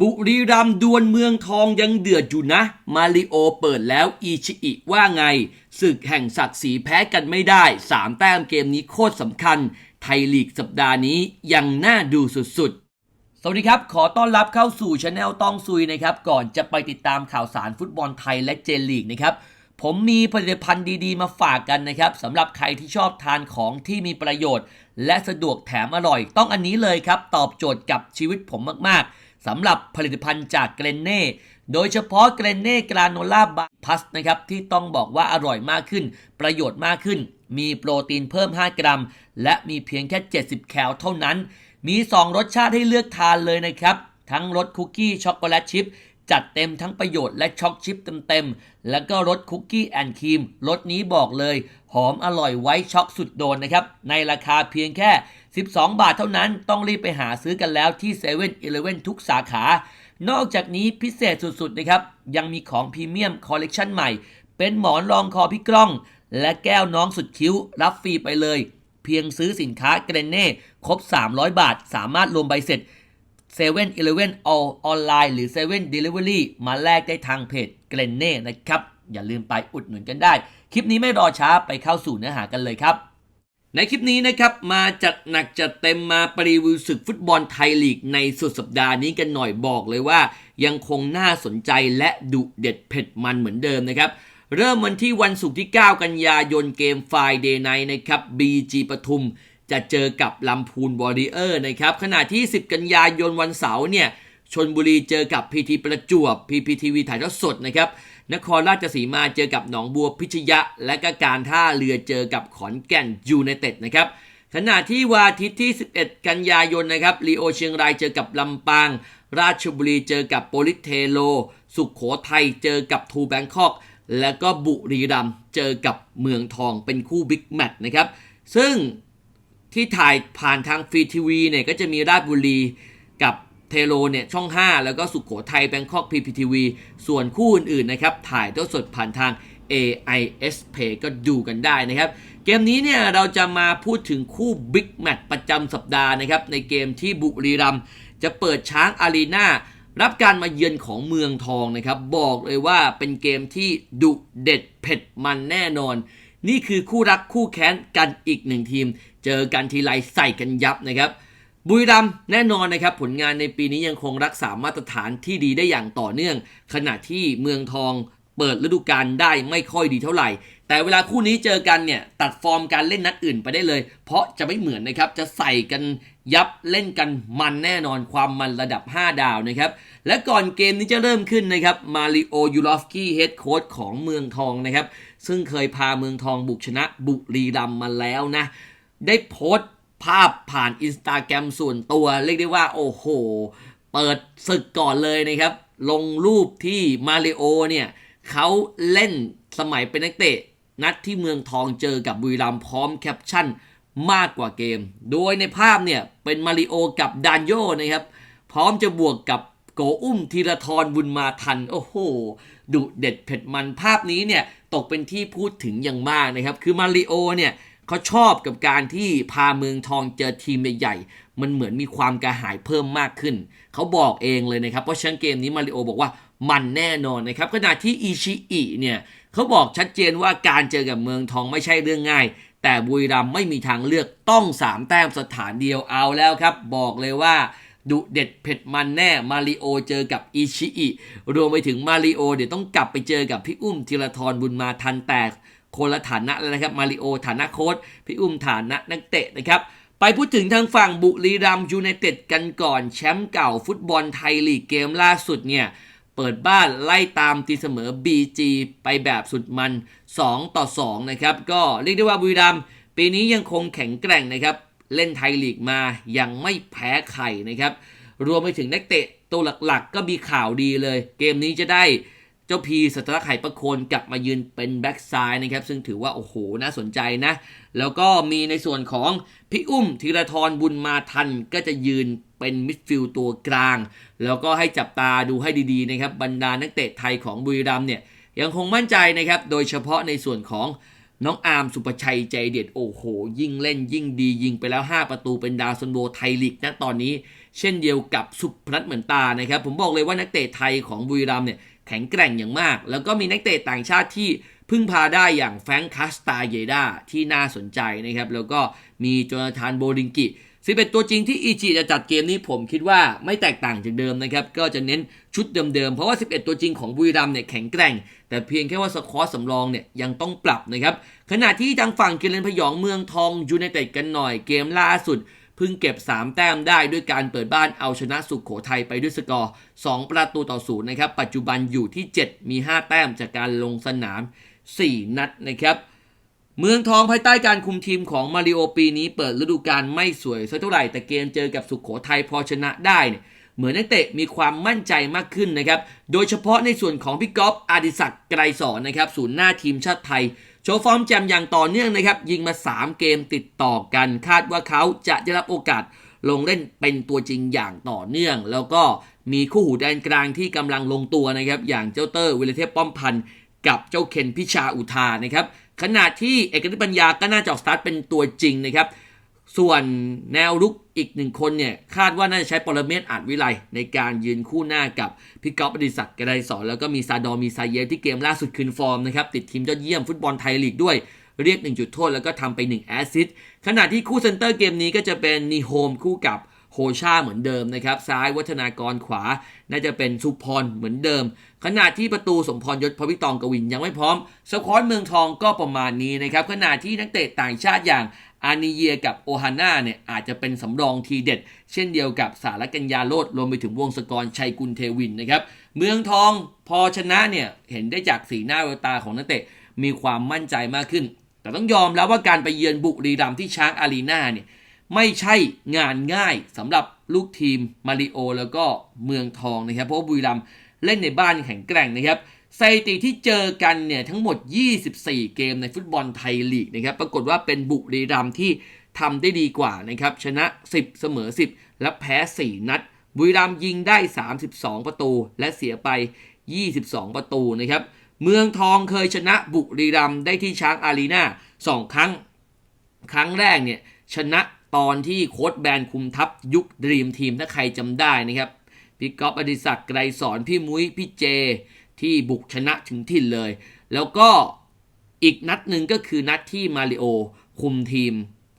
บุรีรัมย์ดวลเมืองทองยังเดือดอยู่นะ มาริโอเปิดแล้วอีชิอิว่าไง ศึกแห่งศักดิ์ศรีแพ้กันไม่ได้ 3 แต้มเกมนี้โคตรสำคัญ ไทยลีกสัปดาห์นี้ยังน่าดูสุดๆ สวัสดีครับ ขอต้อนรับเข้าสู่ช anel ต้องซุยนะครับ ก่อนจะไปติดตามข่าวสารฟุตบอลไทยและเจนลีกนะครับ ผมมีผลิตภัณฑ์ดีๆ มาฝากกันนะครับสำหรับใครที่ชอบทานของที่มีประโยชน์ และสะดวกแถมอร่อย ต้องอันนี้เลยครับ ตอบโจทย์กับชีวิตผมมากๆ สำหรับผลิตภัณฑ์จากเกรนเน่โดยเฉพาะเกรนเน่กราโนล่าบาพัสนะครับที่ต้องบอกว่าอร่อยมากขึ้น ประโยชน์มากขึ้น มีโปรตีนเพิ่ม 5 กรัม และมีเพียงแค่ 70 แคลเท่านั้น มี 2 รสชาติให้เลือกทานเลยนะครับ ทั้งรสคุกกี้ช็อกโกแลตชิพจัดเต็มทั้งประโยชน์และช็อกชิปเต็มๆ แล้วก็รสคุกกี้แอนด์ครีมรสนี้บอกเลย หอมอร่อยไว้ช็อกสุดโดนนะครับ ในราคาเพียงแค่ 12 บาทเท่านั้นต้องรีบไปหาซื้อกันแล้วที่7 e เ e ่ e อทุกสาขา นอกจากนี้พิเศษสุดๆนะครับ ยังมีของพรีเมียมคอลเลกชันใหม่ เป็นหมอนรองคอพี่กล้อง และแก้วน้องสุดคิ้ว รับฟรีไปเลย เพียงซื้อสินค้าเกรนเน่ครบ 300 บาท สามารถรวมใบเสร็จ7 e เ e ่ e ออออนไลน์หรือ7 e เ e ่ e ดลิเวอรี่มาแลกได้ทางเพจเกรนเน่นะครับ อย่าลืมไปอุดหนุนกันได้ คลิปนี้ไม่รอช้าไปเข้าสู่เนื้อหากันเลยครับ ในคลิปนี้นะครับมาจัดหนักจัดเต็มมาปรีวิวศึกฟุตบอลไทยลีกในสุดสัปดาห์นี้กันหน่อยบอกเลยว่า ยังคงน่าสนใจและดุเด็ดเผ็ดมันเหมือนเดิมนะครับ เริ่มวันที่วันศุกร์ที่ 9 กันยายนเกมไฟเดย์ไนนะครับ BG ปทุม จะเจอกับลำพูนวอริเออร์นะครับขณะที่ 10 กันยายนวันเสาร์เนี่ยชนบุรีเจอกับพีทีประจวบ PPTV ถ่ายทอดสดนะครับ นครราชสีมาเจอกับหนองบัวพิชยะ และก็การท่าเรือเจอกับขอนแก่นยูไนเต็ดนะครับขณะที่วันอาทิตย์ที่ 11 กันยายนนะครับลีโอเชียงรายเจอกับลำปาง ราชบุรีเจอกับโปลิสเทโล สุขโขทัยเจอกับทูแบงคอก และก็บุรีรัมเจอกับเมืองทองเป็นคู่บิ๊กแมตช์นะครับ ซึ่งที่ถ่ายผ่านทางฟรีทีวีเนี่ยก็จะมีราชบุรีกับ เทโลเนี่ยช่อง 5 แล้วก็สุขโขทัยแบงคอก PPTV ส่วนคู่อื่นๆนะครับถ่ายทอดสดผ่านทาง AIS Pay ก็ดูกันได้นะครับ เกมนี้เนี่ยเราจะมาพูดถึงคู่บิ๊กแมตช์ประจำสัปดาห์นะครับ ในเกมที่บุรีรัมจะเปิดช้างอารีนารับการมาเยือนของเมืองทองนะครับ บอกเลยว่าเป็นเกมที่ดุเด็ดเผ็ดมันแน่นอน นี่คือคู่รักคู่แค้นกันอีกหนึ่งทีม เจอกันทีไรใส่กันยับนะครับ บุรีรัมย์แน่นอนนะครับผลงานในปีนี้ยังคงรักษามาตรฐานที่ดีได้อย่างต่อเนื่อง ขณะที่เมืองทองเปิดฤดูกาลได้ไม่ค่อยดีเท่าไหร่ แต่เวลาคู่นี้เจอกันเนี่ยตัดฟอร์มการเล่นนัดอื่นไปได้เลย เพราะจะไม่เหมือนนะครับจะใส่กันยับเล่นกันมันแน่นอนความมันระดับ 5 ดาวนะครับ และก่อนเกมนี้จะเริ่มขึ้นนะครับมาริโอยูรอฟกี้เฮดโค้ชของเมืองทองนะครับ ซึ่งเคยพาเมืองทองบุกชนะบุรีรัมมาแล้วนะ ได้โพสต์ ภาพผ่านอินสตาแกรมส่วนตัว เรียกได้ว่า โอ้โห เปิดศึกก่อนเลยนะครับ ลงรูปที่มาริโอเนี่ยเขาเล่นสมัยเป็นนักเตะ นัดที่เมืองทองเจอกับบุรีรัมพร้อมแคปชั่นมากกว่าเกม โดยในภาพเนี่ยเป็นมาริโอกับดานโยนะครับ พร้อมจะบวกกับโกอุ้มธีรทรบุญมาทัน โอ้โห ดุเด็ดเผ็ดมันภาพนี้เนี่ย ตกเป็นที่พูดถึงอย่างมากนะครับ คือมาริโอเนี่ย เขาชอบกับการที่พาเมืองทองเจอทีมใหญ่ๆ มันเหมือนมีความกระหายเพิ่มมากขึ้น เขาบอกเองเลยนะครับ เพราะฉะนั้นเกมนี้มาริโอบอกว่ามันแน่นอนนะครับ ขณะที่อิชิอิเนี่ยเขาบอกชัดเจนว่าการเจอกับเมืองทองไม่ใช่เรื่องง่าย แต่บุรีรัมไม่มีทางเลือกต้อง3แต้มสถานเดียวเอาแล้วครับ บอกเลยว่าดุเด็ดเผ็ดมันแน่มาริโอเจอกับอิชิอิรวมไปถึงมาริโอเดี๋ยวต้องกลับไปเจอกับพี่อุ้มธีรทรบุญมาทันแตก คนละฐานะแล้วนะครับมาริโอฐานะโค้ชพี่อุ้มฐานะนักเตะนะครับไปพูดถึงทางฝั่งบุรีรัมยูไนเต็ดกันก่อนแชมป์เก่าฟุตบอลไทยลีกเกมล่าสุดเนี่ยเปิดบ้านไล่ตามตีเสมอ BG ไปแบบสุดมัน 2 ต่อ 2 นะครับ ก็เรียกได้ว่าบุรีรัมปีนี้ยังคงแข็งแกร่งนะครับ เล่นไทยลีกมายังไม่แพ้ใครนะครับ รวมไปถึงนักเตะตัวหลักๆก็มีข่าวดีเลย เกมนี้จะได้ จ้าพีสัตระไข่ประโคนกลับมายืนเป็นแบ็กซ้ายนะครับ ซึ่งถือว่า โอ้โห น่าสนใจนะ แล้วก็มีในส่วนของพี่อุ้มธีรทรบุญมาทันก็จะยืนเป็นมิดฟิลด์ตัวกลาง แล้วก็ให้จับตาดูให้ดีๆนะครับ บรรดานักเตะไทยของบุรีรัมเนี่ย ยังคงมั่นใจนะครับ โดยเฉพาะในส่วนของน้องอาร์มสุประชัยใจเด็ดโอ้โห ยิ่งเล่นยิ่งดียิงไปแล้ว 5 ประตูเป็นดาวซันโวไทยลีกนะตอนนี้ เช่นเดียวกับสุพนัทเหมือนตานะครับ ผมบอกเลยว่านักเตะไทยของบุรีรัมเนี่ย แข็งแกร่งอย่างมาก แล้วก็มีนักเตะต่างชาติที่พึ่งพาได้อย่างแฟรงค์คาสตาเยดาที่น่าสนใจนะครับ แล้วก็มีโจนาธานโบลิงกิ11ตัวจริงที่อีจีจะจัดเกมนี้ผมคิดว่าไม่แตกต่างจากเดิมนะครับ ก็จะเน้นชุดเดิมๆ เพราะว่า 11 ตัวจริงของบุรีรัมเนี่ยแข็งแกร่ง แต่เพียงแค่ว่าสควอตสำรองเนี่ยยังต้องปรับนะครับ ขณะที่ทางฝั่งเกเรนพยองเมืองทองยูไนเต็ดกันหน่อยเกมล่าสุด พิ่งเก็บ 3 แต้มได้ด้วยการเปิดบ้านเอาชนะสุขโขทัยไปด้วยสกอร์ 2 ประตูต่อศูนย์นะครับ ปัจจุบันอยู่ที่ 7 มี 5 แต้มจากการลงสนาม 4 นัดนะครับ เมืองทองภายใต้การคุมทีมของมาริโอปีนี้เปิดฤดูกาลไม่สวยสักเท่าไหร่ แต่เกมเจอกับสุขโขทัยพอชนะได้เนี่ยเหมือนนักเตะมีความมั่นใจมากขึ้นนะครับ โดยเฉพาะในส่วนของพี่ก๊อฟอาดิศักดิ์ไกรสอนนะครับศูนย์หน้าทีมชาติไทย โชว์ฟอร์มแจมอย่างต่อเนื่องนะครับ ยิงมา 3 เกมติดต่อกัน คาดว่าเขาจะได้รับโอกาสลงเล่นเป็นตัวจริงอย่างต่อเนื่อง แล้วก็มีคู่หูแดนกลางที่กำลังลงตัวนะครับ อย่างเจ้าเตอร์วิลเทพป้อมพันธ์กับเจ้าเคนพิชาอุทานะครับ ขณะที่เอกนิปัญญาก็น่าจะออกสตาร์ทเป็นตัวจริงนะครับ ส่วนแนวรุกอีกหนึ่งคนเนี่ยคาดว่าน่าจะใช้ปรเมศอาจวิไลในการยืนคู่หน้ากับพี่ก๊อฟอดิศักดิ์กระไดสอนแล้วก็มีซาดอมีซาเยที่เกมล่าสุดคืนฟอร์มนะครับติดทีมยอดเยี่ยมฟุตบอลไทยลีกด้วยเรียก 1 จุดโทษแล้วก็ทำไป 1 แอสซิสต์ขณะที่คู่เซนเตอร์เกมนี้ก็จะเป็นนีโฮมคู่กับ โฮชาเหมือนเดิมนะครับ ซ้ายวัฒนากรขวา น่าจะเป็นสุพรเหมือนเดิม ขณะที่ประตูสมพรยศพวิตองกวินยังไม่พร้อมสควอตเมืองทองก็ประมาณนี้นะครับขณะที่นักเตะต่างชาติอย่างอานิเยกับโอฮาน่าเนี่ยอาจจะเป็นสำรองทีเด็ด เช่นเดียวกับสารกัญญาโลดรวมไปถึงวงศกรชัยกุลเทวินนะครับ เมืองทองพอชนะเนี่ยเห็นได้จากสีหน้าแววตาของนักเตะมีความมั่นใจมากขึ้น แต่ต้องยอมแล้วว่าการไปเยือนบุรีรัมย์ที่ช้างอารีนาเนี่ย ไม่ใช่งานง่ายสำหรับลูกทีมมาริโอแล้วก็เมืองทองนะครับ เพราะบุรีรัมย์เล่นในบ้านแข็งแกร่งนะครับสถิติที่เจอกันเนี่ยทั้งหมด 24 เกมในฟุตบอลไทยลีกนะครับ ปรากฏว่าเป็นบุรีรัมย์ที่ทำได้ดีกว่านะครับ ชนะ 10 เสมอ 10 และแพ้ 4 นัด บุรีรัมย์ยิงได้ 32 ประตู และเสียไป 22 ประตูนะครับ เมืองทองเคยชนะบุรีรัมย์ได้ที่ช้างอารีนา2 ครั้ง ครั้งแรกเนี่ยชนะ ตอนที่โค้ดแบนคุมทัพยุคดรีมทีมถ้าใครจำได้นะครับ พี่ก๊อฟอดิศักดิ์ไกรสอนพี่มุ้ยพี่เจที่บุกชนะถึงถิ่เลย แล้วก็อีกนัดหนึ่งก็คือนัดที่มาริโอคุมทีม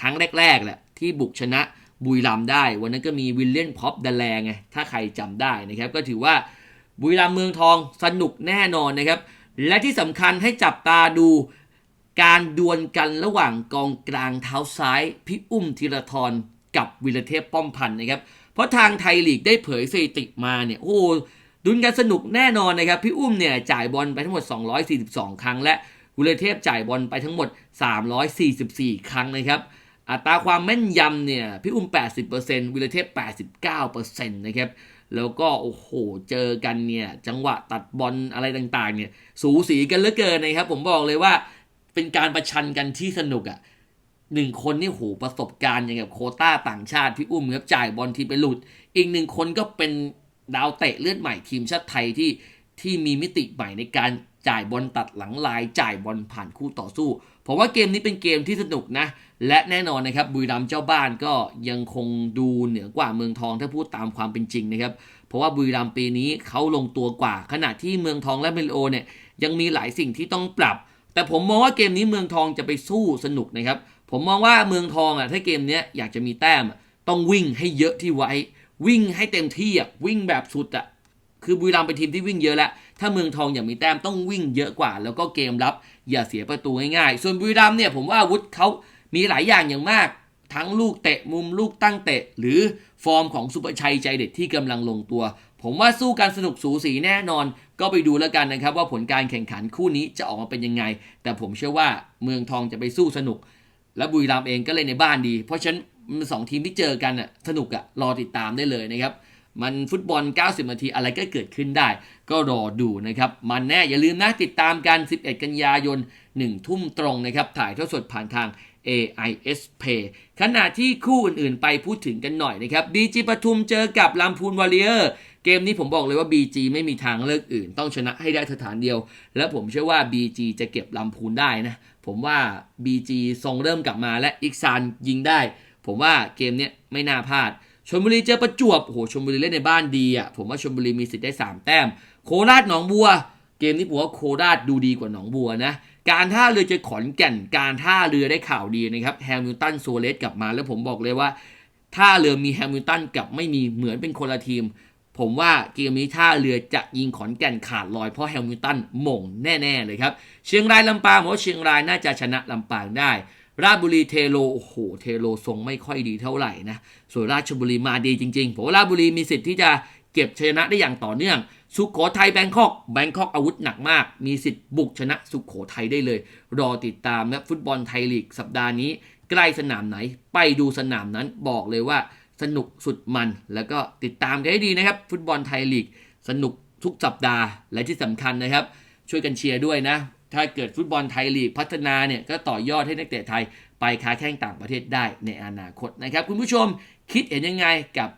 ครั้งแรกๆแหละที่บุกชนะบุรีรัมได้ วันนั้นก็มีวิลเลียนพ็อปดแลงไงถ้าใครจำได้นะครับ ก็ถือว่าบุรีรัมเมืองทองสนุกแน่นอนนะครับ และที่สำคัญให้จับตาดู การดวลกันระหว่างกองกลางเท้าซ้ายพี่อุ้มธีรทรกับวิรเทพป้อมพันธ์นะครับ เพราะทางไทยลีกได้เผยสถิติมาเนี่ย โอ้ดุนกันสนุกแน่นอนนะครับ พี่อุ้มเนี่ยจ่ายบอลไปทั้งหมด 242 ครั้ง และวิรเทพจ่ายบอลไปทั้งหมด 344 ครั้งนะครับ อัตราความแม่นยำเนี่ยพี่อุ้ม 80%วิรเทพ 89%นะครับแล้วก็โอ้โหเจอกันเนี่ยจังหวะตัดบอลอะไรต่างๆเนี่ยสูสีกันเหลือเกินนะครับ ผมบอกเลยว่า เป็นการประชันกันที่สนุกอะ่ะหนึ่งคนนี่โหประสบการณ์อย่างกับโคต้าต่างชาติพี่อุ้มครับจ่ายบอลทีไปหลุด อีกหนึ่งคนก็เป็นดาวเตะเลือดใหม่ทีมชาติไทยที่ที่มีมิติใหม่ในการจ่ายบอลตัดหลังลาย จ่ายบอลผ่านคู่ต่อสู้ผมว่าเกมนี้เป็นเกมที่สนุกนะ และแน่นอนนะครับบุรีรัมย์เจ้าบ้านก็ยังคงดูเหนือกว่าเมืองทองถ้าพูดตามความเป็นจริงนะครับ เพราะว่าบุรีรัมย์ปีนี้เขาลงตัวกว่า ขณะที่เมืองทองและเมลโอเนี่ยยังมีหลายสิ่งที่ต้องปรับ แต่ผมมองว่าเกมนี้เมืองทองจะไปสู้สนุกนะครับ ผมมองว่าเมืองทองอะถ้าเกมนี้อยากจะมีแต้มต้องวิ่งให้เยอะที่ไว้ วิ่งให้เต็มที่อะวิ่งแบบสุดอะคือบุรีรัมย์เป็นทีมที่วิ่งเยอะแล้ว ถ้าเมืองทองอยากมีแต้มต้องวิ่งเยอะกว่า แล้วก็เกมรับอย่าเสียประตูง่ายๆ ส่วนบุรีรัมย์เนี่ยผมว่าอาวุธเขามีหลายอย่างอย่างมาก ทั้งลูกเตะมุมลูกตั้งเตะ หรือฟอร์มของสุประชัยใจเด็ดที่กำลังลงตัว ผมว่าสู้การสนุกสูสีแน่นอน ก็ไปดูแล้วกันนะครับ ว่าผลการแข่งขันคู่นี้จะออกมาเป็นยังไง แต่ผมเชื่อว่าเมืองทองจะไปสู้สนุก และบุรีรัมย์เองก็เลยในบ้านดี เพราะฉะนั้นสองทีมที่เจอกันอะสนุกอะรอติดตามได้เลยนะครับมันฟุตบอล 90 นาทีอะไรก็เกิดขึ้นได้ ก็รอดูนะครับ มันแน่อย่าลืมนะ ติดตามกัน 11 กันยายน 1 ทุ่มตรงนะครับ ถ่ายทอดสดผ่านทาง AIS Pay ขณะที่คู่อื่นๆ ไปพูดถึงกันหน่อยนะครับ BG ปทุมเจอกับลำพูนวอลเลอร์เกมนี้ผมบอกเลยว่า BG ไม่มีทางเลิกอื่น ต้องชนะให้ได้สถานเดียว และผมเชื่อว่า BG จะเก็บลำพูนได้นะ ผมว่า BG ทรงเริ่มกลับมาและอีกซานยิงได้ ผมว่าเกมนี้ไม่น่าพลาดชลบุรีเจอประจวบโอ้โหชลบุรีเล่นในบ้านดีอะผมว่าชลบุรีมีสิทธิ์ได้ 3 แต้ม โคราชหนองบัว เกมนี้ผมว่าโคราชดูดีกว่าหนองบัวนะ การท่าเรือจอขอนแก่น การท่าเรือได้ข่าวดีนะครับแฮมิลตันโซเลสกลับมาแล้วผมบอกเลยว่าท่าเรือมีแฮมิลตันกับไม่มีเหมือนเป็นคนละทีม ผมว่าเกมนี้ท่าเรือจะยิงขอนแก่นขาดลอยเพราะแฮมิลตันหม่งแน่ ๆ เลยครับ เชียงรายลำปางผมว่าเชียงรายน่าจะชนะลำปางได้ ราชบุรีเทโลโอ้โหเทโลทรงไม่ค่อยดีเท่าไหร่นะส่วนราชบุรีมาดีจริงๆผมว่าราชบุรีมีสิทธิ์ที่จะ เก็บชนะได้อย่างต่อเนื่อง สุขโขทัยแบงคอกแบงคอกอาวุธหนักมาก มีสิทธิ์บุกชนะสุขโขทัยได้เลย รอติดตามนะฟุตบอลไทยลีกสัปดาห์นี้ ใกล้สนามไหน ไปดูสนามนั้นบอกเลยว่าสนุกสุดมัน แล้วก็ติดตามกันให้ดีนะครับ ฟุตบอลไทยลีก สนุกทุกสัปดาห์และที่สำคัญนะครับ ช่วยกันเชียร์ด้วยนะ ถ้าเกิดฟุตบอลไทยลีกพัฒนาเนี่ยก็ต่อยอดให้นักเตะไทยไปค้าแข่งต่างประเทศได้ในอนาคตนะครับ คุณผู้ชมคิดเห็นยังไงกับ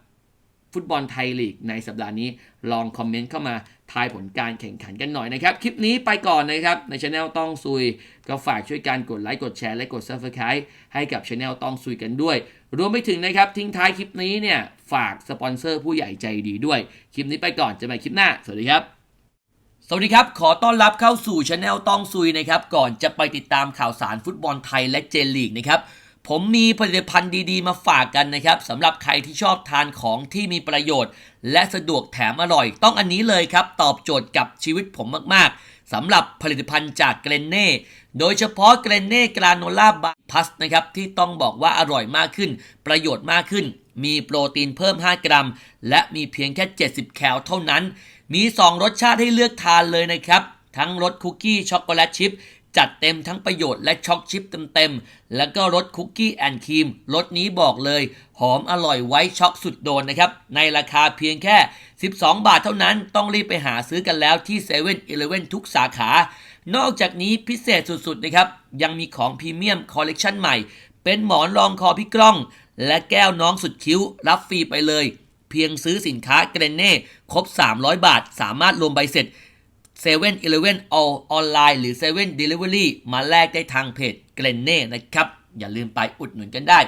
ฟุตบอลไทยลีกในสัปดาห์นี้ลองคอมเมนต์เข้ามาทายผลการแข่งขันกันหน่อยนะครับ คลิปนี้ไปก่อนนะครับ ในช anel ต้องซุย ก็ฝากช่วยการกดไลค์กดแชร์และกด subscribe ให้กับช anel ต้องซุยกันด้วย รวมไปถึงนะครับทิ้งท้ายคลิปนี้เนี่ยฝากสปอนเซอร์ผู้ใหญ่ใจดีด้วย คลิปนี้ไปก่อนจะมาคลิปหน้า สวัสดีครับสวัสดีครับ ขอต้อนรับเข้าสู่ช anel ต้องซุยนะครับ ก่อนจะไปติดตามข่าวสารฟุตบอลไทยและเจนลีกนะครับ ผมมีผลิตภัณฑ์ดีๆ มาฝากกันนะครับสำหรับใครที่ชอบทานของที่มีประโยชน์ และสะดวกแถมอร่อย ต้องอันนี้เลยครับ ตอบโจทย์กับชีวิตผมมากๆสำหรับผลิตภัณฑ์จากเกรนเน่โดยเฉพาะเกรนเน่กราโนล่าบาพัสนะครับที่ต้องบอกว่าอร่อยมากขึ้น ประโยชน์มากขึ้น มีโปรตีนเพิ่ม 5 กรัม และมีเพียงแค่ 70 แคลเท่านั้น มี 2 รสชาติให้เลือกทานเลยนะครับทั้งรสคุกกี้ช็อกโกแลตชิพ จัดเต็มทั้งประโยชน์และช็อกชิปเต็มๆ แล้วก็รสคุกกี้แอนด์ครีมรสนี้บอกเลย หอมอร่อยไว้ช็อกสุดโดนนะครับ ในราคาเพียงแค่ 12 บาทเท่านั้นต้องรีบไปหาซื้อกันแล้วที่7 e เ e ่ e อทุกสาขา นอกจากนี้พิเศษสุดๆนะครับ ยังมีของพรีเมียมคอลเลกชันใหม่ เป็นหมอนรองคอพี่กล้อง และแก้วน้องสุดคิ้ว รับฟรีไปเลย เพียงซื้อสินค้าเกรนเน่ครบ 300 บาท สามารถรวมใบเสร็จ 7 e เ e ่ e อ all ออนไลน์หรือ7 Delivery มาแลกได้ทางเพจเกรนเน่นะครับ อย่าลืมไปอุดหนุนกันได้